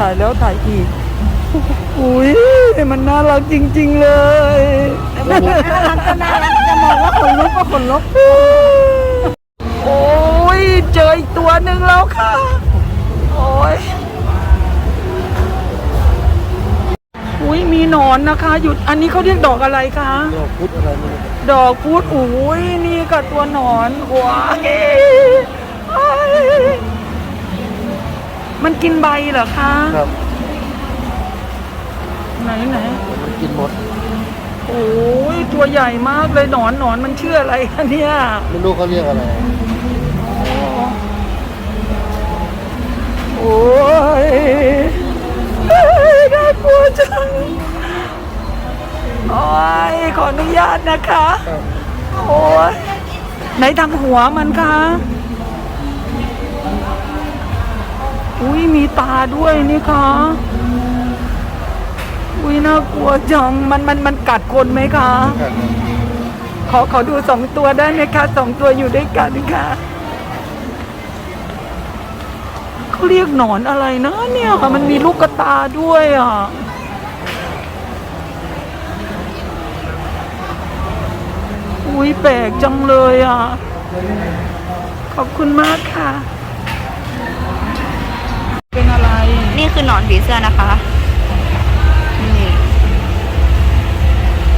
ถ่ายแล้วถ่ายอีก อุ้ยมันน่ารักจริง ๆ เลยน่ารักก็น่ารักจะมองว่าขนลุกก็ขนลุก โอ้ยเจออีกตัวหนึ่งแล้วค่ะ โอ้ยอุ้ยมีหนอนนะคะหยุดอันนี้เขาเรียกดอกอะไรคะดอกพุธอะไรไมันดอกพุธอุ้ยนี่กับตัวหนอนว้ายอ้าย มันกินใบเหรอคะครับไหนไหนมันกินหมดโอ้ยตัวใหญ่มากเลยหนอนหนอนมันชื่ออะไรคะเนี่ยไม่รู้เขาเรียกอะไรโอ้ยเอ้ยน่ากลัวจังโอ้ยขออนุญาตนะคะครับโอ้ยไหนทำหัวมันคะ อุ้ยมีตาด้วยนี่คะอุ้ยน่ากลัวจังมันมันมันกัดคนไหมคะ ขอขอดูสองตัวได้ไหมคะสองตัวอยู่ด้วยกันค่ะเขาเรียกหนอนอะไรนะเนี่ยค่ะมันมีลูกกตาด้วยอะอุ้ยแปลกจังเลยอะ ขอบคุณมากค่ะ อหนอนผีเสื้อนะคะ นี่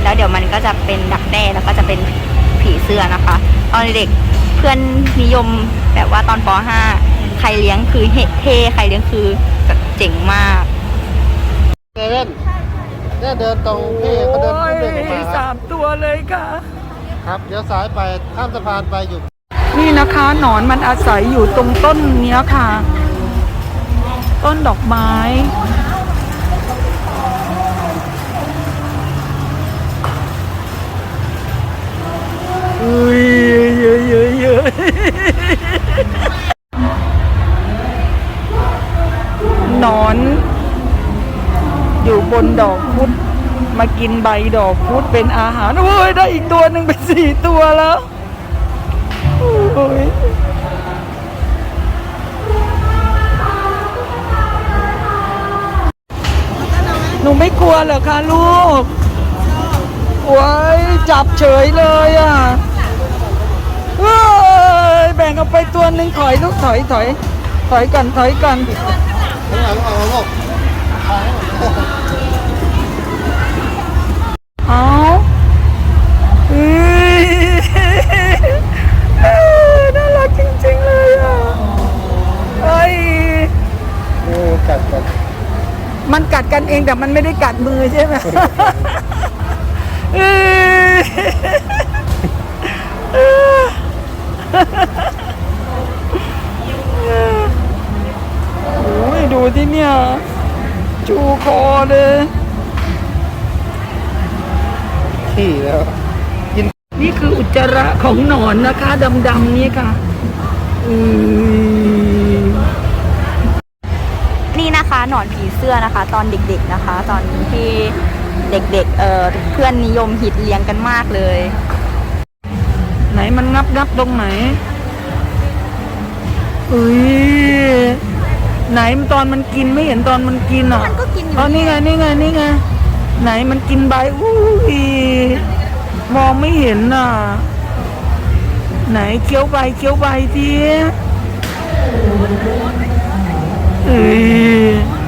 แล้วเดี๋ยวมันก็จะเป็นดักแด้แล้วก็จะเป็นผีเสื้อนะคะ ตอนเด็กเพื่อนนิยมแบบว่าตอนป .5 ใครเลี้ยงคือเฮเท่ใครเลี้ยงคือแบบเจ๋งมากเซเว่นเนี่ยเดินตรงพี่เขาเดินเขาเดินออกมาคสารับมตัวเลยค่ะ ครับเดี๋ยวซ้ายไปข้ามสะพานไปอยู่ นี่นะคะหนอนมันอาศัยอยู่ตรงต้นเนี้ยค่ะ ต้นดอกไม้ อุ้ยเยอะเยอะเยอะนอน อยู่บนดอกพุธมากินใบดอกพุธเป็นอาหารโอ้ยได้อีกตัวหนึ่งเป็นสี่ตัวแล้ว หนูไม่กลัวเหรอคะลูกโอ้ยจับเฉยเลยอะเฮ้ยแบ่งเอาไปตัวหนึ่งถอยลูกถอยถอย ถอยกันถอยกันข้างหลังเอาลูกเอาเฮ้ยเอ้ยน่ารักจริงๆเลยอะเฮ้ย โอ้กัดกัด มันกัดกันเองแต่มันไม่ได้กัดมือใช่ไหมโอ้ยดูที่เนี่ยจูคอเลยขี้แล้ว นี่คืออุจจาระของหนอนนะคะ ดำๆนี่ค่ะ อืม นี่นะคะหนอนผีเสื้อนะคะ ตอนเด็กๆนะคะ ตอนที่เด็กๆเอ่อเพื่อนนิยมฮิตเลี้ยงกันมากเลย ไหนมันงับงับตรงไหนอุ้ยไหนมันตอนมันกินไม่เห็นตอนมันกินอะมันก็กินอยู่อ๋อนี่ไงนี่ไงนี่ไงไหนมันกินใบอุ้ยมองไม่เห็นน่ะ ไหนเคี้ยวใบเคี้ยวใบที 嗯。